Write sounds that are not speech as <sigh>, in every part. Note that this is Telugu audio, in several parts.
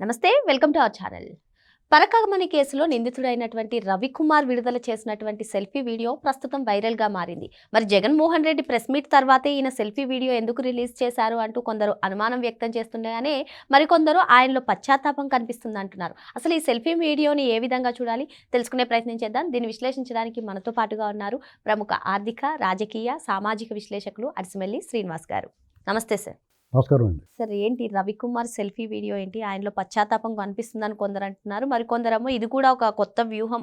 నమస్తే వెల్కమ్ టు అవర్ ఛానల్. పరకామణి కేసులో నిందితుడైనటువంటి రవికుమార్ విడుదల చేసినటువంటి సెల్ఫీ వీడియో ప్రస్తుతం వైరల్గా మారింది. మరి జగన్మోహన్ రెడ్డి ప్రెస్ మీట్ తర్వాతే ఈయన సెల్ఫీ వీడియో ఎందుకు రిలీజ్ చేశారు అంటూ కొందరు అనుమానం వ్యక్తం చేస్తుండగానే మరికొందరు ఆయనలో పశ్చాత్తాపం కనిపిస్తుంది అంటున్నారు అసలు ఈ సెల్ఫీ వీడియోని ఏ విధంగా చూడాలి? తెలుసుకునే ప్రయత్నం చేద్దాం. దీన్ని విశ్లేషించడానికి మనతో పాటుగా ఉన్నారు ప్రముఖ ఆర్థిక రాజకీయ సామాజిక విశ్లేషకులు అరిసిమెల్లి శ్రీనివాస్ గారు. నమస్తే సార్. నమస్కారం అండి. సార్ ఏంటి రవికుమార్ సెల్ఫీ వీడియో ఏంటి? ఆయనలో పశ్చాత్తాపం కనిపిస్తుందని కొందరు అంటున్నారు. మరి కొందరేమో ఇది కూడా ఒక కొత్త వ్యూహం.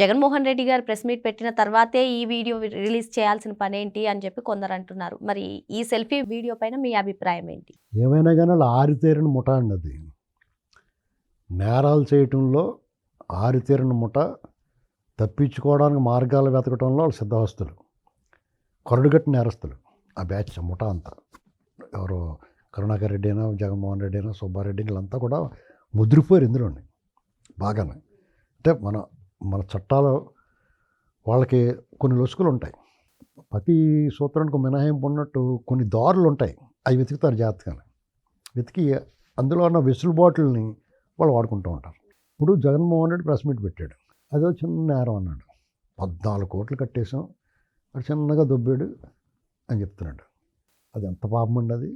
జగన్మోహన్ రెడ్డి గారు ప్రెస్ మీట్ పెట్టిన తర్వాతే ఈ వీడియో రిలీజ్ చేయాల్సిన పని ఏంటి అని చెప్పి కొందరు అంటున్నారు. మరి ఈ సెల్ఫీ వీడియో పైన మీ అభిప్రాయం ఏంటి? ఏమైనా కానీ వాళ్ళు ఆరితేరిన ముఠ అండి అది. నేరాలు చేయటంలో ఆరితేరిన ముఠ తప్పించుకోవడానికి మార్గాలు వెతకటంలో వాళ్ళు సిద్ధహస్తులు. కొరడుగట్టు నేరస్తులు. ఆ బ్యాచ్ ముఠ అంతా. ఎవరు కరుణాకర్ రెడ్డి అయినా జగన్మోహన్ రెడ్డి అయినా సుబ్బారెడ్డి వీళ్ళంతా కూడా ముద్రిపోయారు ఇందులోని బాగానే. అంటే మన మన చట్టాలు వాళ్ళకి కొన్ని లొసుకులు ఉంటాయి. ప్రతి సూత్రానికి మినహాయింపు ఉన్నట్టు కొన్ని దారులు ఉంటాయి. అవి వెతుకుతారు జాగ్రత్తగానే. వెతికి అందులో ఉన్న వెసులుబాట్లని వాళ్ళు వాడుకుంటూ ఉంటారు. ఇప్పుడు జగన్మోహన్ రెడ్డి ప్రెస్ మీట్ పెట్టాడు. అదో చిన్న నేరం అన్నాడు. పద్నాలుగు కోట్లు కట్టేసాం అది చిన్నగా దొబ్బాడు అని చెప్తున్నాడు. అది ఎంత పాపం అండి అది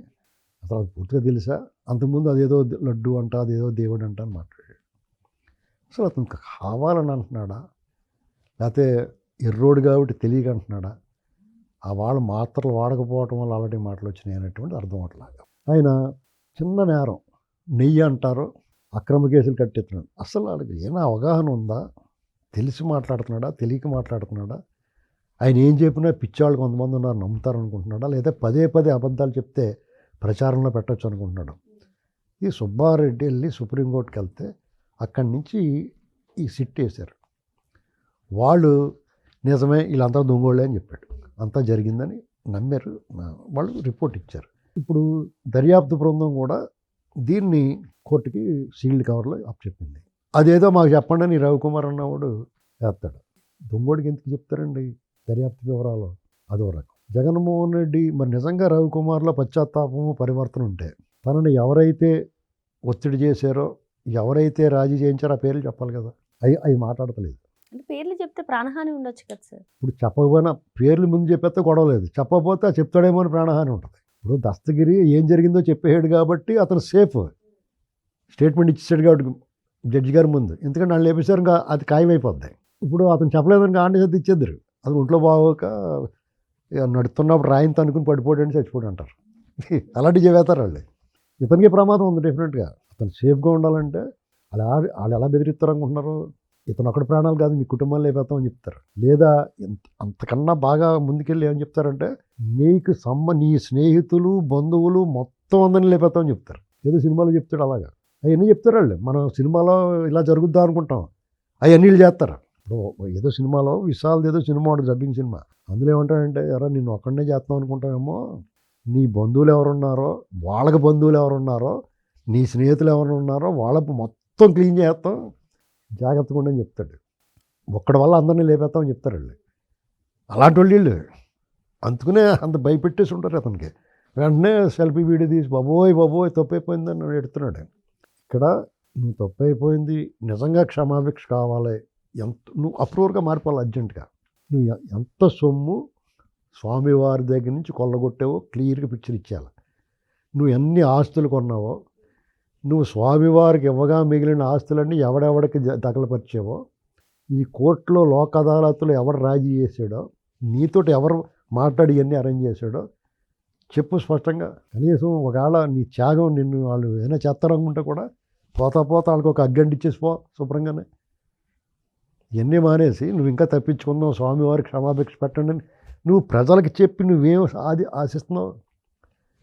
అసలు అది పూర్తిగా తెలుసా? అంతకుముందు అదేదో లడ్డు అంట అదేదో దేవుడు అంట అని మాట్లాడాడు. అసలు అతను కావాలని అంటున్నాడా? లేకపోతే ఎర్రోడు కాబట్టి తెలియక అంటున్నాడా? ఆ వాళ్ళు మాత్రలు వాడకపోవటం వల్ల అలాంటి మాటలు వచ్చినాయి అనేటువంటి అర్థం అవట్లేదు ఆయన చిన్న నేరం నెయ్యి అంటారు అక్రమ కేసులు కట్టెత్తున్నాడు. అసలు వాళ్ళకి ఏమైనా అవగాహన ఉందా? తెలిసి మాట్లాడుతున్నాడా? తెలియక మాట్లాడుతున్నాడా? ఆయన ఏం చెప్పినా పిచ్చాళ్ళు కొంతమంది ఉన్నారు నమ్ముతారు అనుకుంటున్నాడా లేదా పదే పదే అబద్ధాలు చెప్తే ప్రచారంలో పెట్టవచ్చు అనుకుంటున్నాడు? ఈ సుబ్బారెడ్డి వెళ్ళి సుప్రీంకోర్టుకి వెళ్తే అక్కడి నుంచి ఈ సిట్ వేశారు. వాళ్ళు నిజమే వీళ్ళంతా దొంగోళ్ళే అని చెప్పాడు. అంతా జరిగిందని నమ్మారు. నా- వాళ్ళు రిపోర్ట్ ఇచ్చారు. ఇప్పుడు దర్యాప్తు బృందం కూడా దీన్ని కోర్టుకి సీల్డ్ కవర్లో అప్పచెప్పింది అదేదో మాకు చెప్పండి అని రవికుమార్ అన్నవాడు వేస్తాడు. దొంగోడికి ఎందుకు చెప్తారండి? దర్యాప్తు వివరాలు అదో రకం. జగన్మోహన్ రెడ్డి మరి నిజంగా రవికుమార్లో పశ్చాత్తాపము పరివర్తన ఉంటే తనని ఎవరైతే ఒత్తిడి చేశారో ఎవరైతే రాజీ చేయించారో ఆ పేర్లు చెప్పాలి కదా. అవి అవి మాట్లాడతలేదు. పేర్లు చెప్తే ప్రాణహాని ఉండొచ్చు కదా సార్. ఇప్పుడు చెప్పకపోయినా పేర్లు ముందు చెప్పేస్తే గొడవ లేదు. చెప్పకపోతే ఆ చెప్తాడేమో అని ప్రాణహాని ఉంటుంది. ఇప్పుడు దస్తగిరి ఏం జరిగిందో చెప్పేసాడు కాబట్టి అతను సేఫ్. స్టేట్మెంట్ ఇచ్చేసాడు కాబట్టి జడ్జి గారి ముందు. ఎందుకంటే వాళ్ళు లేపేశారు ఇంకా అది ఖాయమైపోద్ది. ఇప్పుడు అతను చెప్పలేదని ఆంటీ సర్ది ఇచ్చేద్దరు. అది ఒంట్లో బాగోక నడుతున్నప్పుడు రాయింత అనుకుని పడిపోడండి చచ్చిపోడు అంటారు <laughs> అలాంటి చేస్తారు వాళ్ళు. ఇతనికి ప్రమాదం ఉంది డెఫినెట్గా. అతను సేఫ్గా ఉండాలంటే అలా వాళ్ళు ఎలా బెదిరిస్తారు అనుకుంటున్నారు ఇతను ఒకటి ప్రాణాలు కాదు మీ కుటుంబాలు లేపేస్తామని చెప్తారు. లేదా ఎంత అంతకన్నా బాగా ముందుకెళ్ళి ఏమని చెప్తారంటే నీకు సమ్మ నీ స్నేహితులు బంధువులు మొత్తం అందరిని లేపేస్తామని చెప్తారు. ఏదో సినిమాలో చెప్తాడు అలాగా. అవన్నీ చెప్తారు వాళ్ళు. మనం సినిమాలో ఇలా జరుగుద్దాం అనుకుంటాం అవన్నీ చేస్తారు. ఇప్పుడు ఏదో సినిమాలో విశాల్ది ఏదో సినిమా ఒకటి డబ్బింగ్ సినిమా. అందులో ఏమంటాడంటే ఎరా నిన్ను ఒక్కడనే చేస్తాం అనుకుంటామేమో నీ బంధువులు ఎవరున్నారో వాళ్ళకి బంధువులు ఎవరున్నారో నీ స్నేహితులు ఎవరు ఉన్నారో వాళ్ళ మొత్తం క్లీన్ చేస్తాం జాగ్రత్తగా ఉండని చెప్తాడు. ఒక్కడి వల్ల అందరినీ లేపేస్తామని చెప్తారు వాళ్ళు. అలాంటి వాళ్ళు. వీళ్ళు అందుకునే అంత భయపెట్టేసి ఉంటారు అతనికి. వెంటనే సెల్ఫీ వీడియో తీసి బాబోయ్ బాబోయ్ తప్పైపోయిందని ఎడుతున్నాడు ఇక్కడ నువ్వు తప్పైపోయింది నిజంగా క్షమాభిక్ష కావాలి ఎంత నువ్వు అప్రూవర్గా మారిపోవాలి అర్జెంటుగా. నువ్వు ఎంత సొమ్ము స్వామివారి దగ్గర నుంచి కొల్లగొట్టావో క్లియర్గా పిక్చర్ ఇచ్చేయాలి. నువ్వు ఎన్ని ఆస్తులు కొన్నావో నువ్వు స్వామివారికి ఇవ్వగా మిగిలిన ఆస్తులన్నీ ఎవడెవడికి జ- ఈ కోర్టులో లోక్ అదాలత్లో ఎవరు రాజీ చేశాడో నీతోటి ఎవరు మాట్లాడి ఇవన్నీ అరేంజ్ చేశాడో చెప్పు స్పష్టంగా. కనీసం ఒకవేళ నీ త్యాగం నిన్ను వాళ్ళు ఏదైనా చేస్తారనుకుంటే కూడా పోతా పోతా వాళ్ళకి ఒక అగ్గండి ఇచ్చేసి పో శుభ్రంగానే. ఇవన్నీ మానేసి నువ్వు ఇంకా తప్పించుకుందాం స్వామివారి క్షమాభిక్ష పెట్టండి అని నువ్వు ప్రజలకు చెప్పి నువ్వేం ఆది ఆశిస్తున్నావు?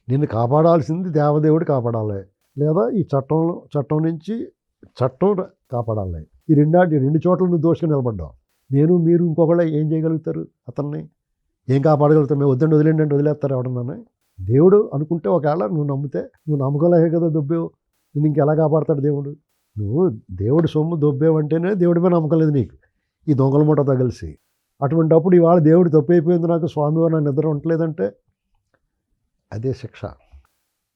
నిన్ను కాపాడాల్సింది దేవదేవుడు కాపాడాలి. లేదా ఈ చట్టంలో చట్టం నుంచి చట్టం కాపాడాలి. ఈ రెండాటి రెండు చోట్ల నువ్వు దోషం నిలబడ్డావు. నేను మీరు ఇంకొకళ్ళ ఏం చేయగలుగుతారు అతన్ని? ఏం కాపాడగలుగుతారు? మేము వద్దండి వదిలేండి అంటే వదిలేస్తారు ఎవడన్నా దేవుడు అనుకుంటే ఒకవేళ నువ్వు నమ్మితే నువ్వు నమ్మకలేక కదా దొబ్బేవు. నిన్ను ఇంకెలా కాపాడతాడు దేవుడు? నువ్వు దేవుడు సొమ్ము దొబ్బేవంటేనే దేవుడి మీద నమ్మకం లేదు నీకు. ఈ దొంగల మూటతో కలిసి అటువంటప్పుడు ఇవాళ దేవుడు తప్పైపోయింది నాకు స్వామివారు నా నిద్ర ఉండలేదంటే అదే శిక్ష.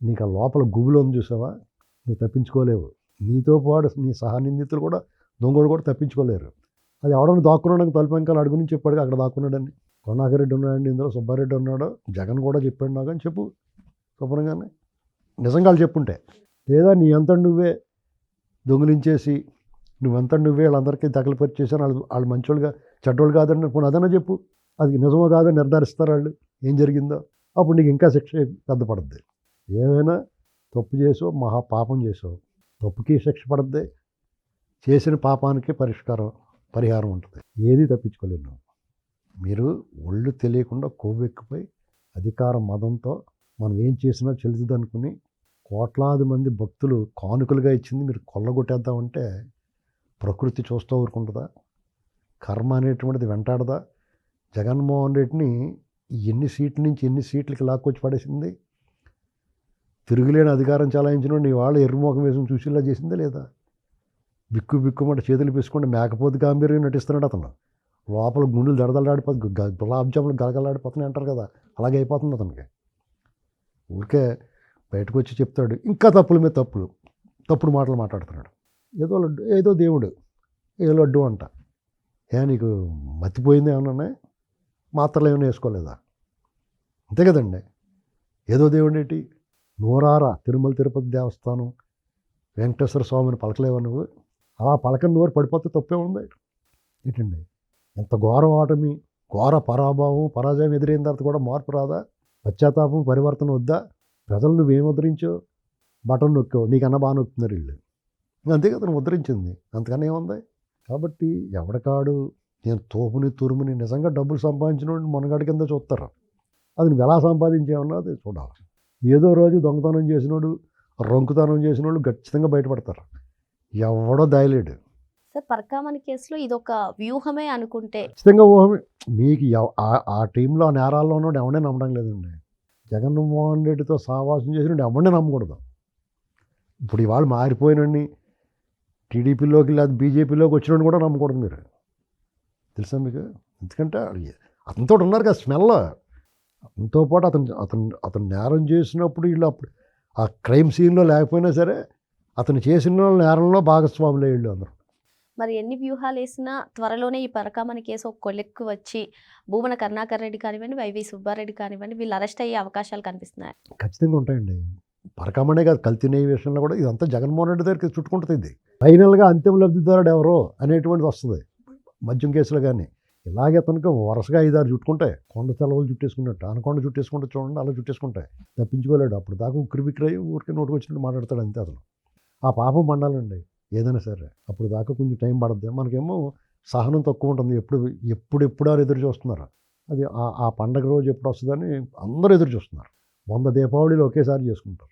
నీకు ఆ లోపల గుబులు ఉంది చూసావా? నువ్వు తప్పించుకోలేవు. నీతో పాటు నీ సహనిందితులు కూడా దొంగలు కూడా తప్పించుకోలేరు. అది ఎవడని దాక్కున్నాడు తలుపు అడుగు నుంచి చెప్పాడు అక్కడ దాక్కున్నాడని. కొన్నాకరెడ్డి ఉన్నాడండి ఇందులో సుబ్బారెడ్డి ఉన్నాడు జగన్ కూడా చెప్పాడు నాకు అని చెప్పు. శుభ్రంగానే. నిజంగా వాళ్ళు చెప్పుంటే లేదా నీ అంత నువ్వే దొంగిలించేసి నువ్వెంత నువ్వే వాళ్ళందరికీ తగలపరిచేసాను వాళ్ళు వాళ్ళు మంచోళ్ళుగా చెడ్డోళ్ళు కాదని పోనీ అదన చెప్పు. అది నిజమో కాదో నిర్ధారిస్తారు వాళ్ళు. ఏం జరిగిందో. అప్పుడు నీకు ఇంకా శిక్ష పెద్ద పడుద్ది ఏమైనా తప్పు చేసో మహా పాపం చేసో తప్పుకి శిక్ష పడుద్ది. చేసిన పాపానికి పరిష్కారం పరిహారం ఉంటుంది. ఏది తప్పించుకోలేరు నువ్వు. మీరు ఒళ్ళు తెలియకుండా కొవ్వెక్కిపోయి అధికార మదంతో మనం ఏం చేసినా చెల్లుతుంది అనుకుని కోట్లాది మంది భక్తులు కానుకలుగా ఇచ్చింది మీరు కొల్లగొట్టేద్దామంటే ప్రకృతి చూస్తూ ఊరుకుంటుందా? కర్మ అనేటువంటిది వెంటాడదా? జగన్మోహన్ రెడ్డిని ఎన్ని సీట్ల నుంచి ఎన్ని సీట్లకి లాక్కొచ్చి పడేసింది? తిరుగులేని అధికారం చలాయించిన నీ వాళ్ళు ఎర్రమోకం వేసుకుని చూసేలా చేసిందే లేదా? బిక్కు బిక్కుమంట చేతులు పీసుకుంటే మేకపోతే గాంభీర్యం నటిస్తున్నాడు అతను. లోపల గుండెలు దడదలాడిపోతుంది గులాబ్ జాములు గలగలాడిపోతున్నాయి అంటారు కదా అలాగే అయిపోతుంది అతనికి. ఊరికే బయటకు వచ్చి చెప్తాడు ఇంకా తప్పుల మీద తప్పులు తప్పుడు మాటలు మాట్లాడుతున్నాడు. ఏదో లడ్డు ఏదో దేవుడు ఏదో లడ్డు అంట. ఏ నీకు మతిపోయింది ఏమన్నా మాత్రలు ఏమైనా వేసుకోలేదా? అంతే కదండి. ఏదో దేవుడు ఏంటి నోరారా తిరుమల తిరుపతి దేవస్థానం వెంకటేశ్వర స్వామిని పలకలేవా నువ్వు? అలా పలకని నోరు పడిపోతే తప్పే ఉంది. ఏంటండి? ఎంత ఘోర ఓటమి ఘోర పరాభావం పరాజయం ఎదురైన తర్వాత కూడా మార్పు రాదా? పశ్చాత్తాపం పరివర్తన వద్దా? ప్రజలు నువ్వేం ఉద్ధరించావు? బటన్ నొక్కావు. నీకన్నా బాగా నొక్కుతున్నారు వీళ్ళు. అంతే కదా ఉద్ధరించింది అంతకన్నా ఏముంది? కాబట్టి ఎవడకాడు? నేను తోపుని తురుముని నిజంగా డబ్బులు సంపాదించిన మొనగాడి కింద చూస్తారు? అది నువ్వు ఎలా సంపాదించావన్నా అది చూడాలి. ఏదో రోజు దొంగతనం చేసినోడు రొంకుతనం చేసినోళ్ళు ఖచ్చితంగా బయటపడతారు. ఎవడో దాయలేడు. సార్ పరకామణి కేసులో ఇదొక వ్యూహమే అనుకుంటే. ఖచ్చితంగా ఊహమే. మీకు ఆ- ఆ టీంలో ఆ నేరాల్లో ఉన్నాడు ఎవడే నమ్మడం లేదండి. జగన్మోహన్ రెడ్డితో సావాసం చేసినట్టు ఎవడే నమ్మకూడదు. ఇప్పుడు ఇవాళ మారిపోయినండి టీడీపీలోకి లేదా బీజేపీలోకి వచ్చినట్టు కూడా నమ్మకూడదు మీరు. తెలుసా మీకు? ఎందుకంటే అతనితో ఉన్నారు కదా స్మెల్. అతనితో పాటు అతను అతను అతను నేరం చేసినప్పుడు వీళ్ళు అప్పుడు ఆ క్రైమ్ సీన్లో లేకపోయినా సరే అతను చేసిన నేరంలో భాగస్వాములు వీళ్ళు అందరూ. మరి ఎన్ని వ్యూహాలు వేసినా త్వరలోనే ఈ పరకామణి కేసు ఒక కొల్లెక్కు వచ్చి భూమన కరుణాకర్ రెడ్డి కానివ్వండి వైవి సుబ్బారెడ్డి కానివ్వండి వీళ్ళు అరెస్ట్ అయ్యే అవకాశాలు కనిపిస్తున్నాయి. ఖచ్చితంగా ఉంటాయండి. పరకమనే కాదు కల్తీనే విషయంలో కూడా ఇదంతా జగన్మోహన్ రెడ్డి దగ్గరికి చుట్టుకుంటుంది ఫైనల్గా అంతిమ లబ్ధిదారుడు ఎవరో అనేటువంటిది వస్తుంది మద్యం కేసులు కానీ. ఇలాగే అతనికి వరుసగా ఐదారు చుట్టుకుంటాయి. కొండ తెలవలు చుట్టేసుకున్నట్టు అనకొండ చుట్టేసుకుంటే చూడండి అలా చుట్టేసుకుంటాయి. తప్పించుకోలేడు. అప్పుడు దాకా ఉక్కిరి బిక్కిరై ఊరికే నోటుకు వచ్చినట్టు మాట్లాడతాడు అంతే అతను ఆ పాపం పండాలండి ఏదైనా సరే. అప్పుడు దాకా కొంచెం టైం పడద్ది. మనకేమో సహనం తక్కువ ఉంటుంది. ఎప్పుడు ఎప్పుడు ఎప్పుడు అని ఎదురు చూస్తున్నారు. అది ఆ ఆ పండగ రోజు ఎప్పుడు వస్తుందని అందరూ ఎదురు చూస్తున్నారు. వంద దీపావళిలు ఒకేసారి చేసుకుంటారు.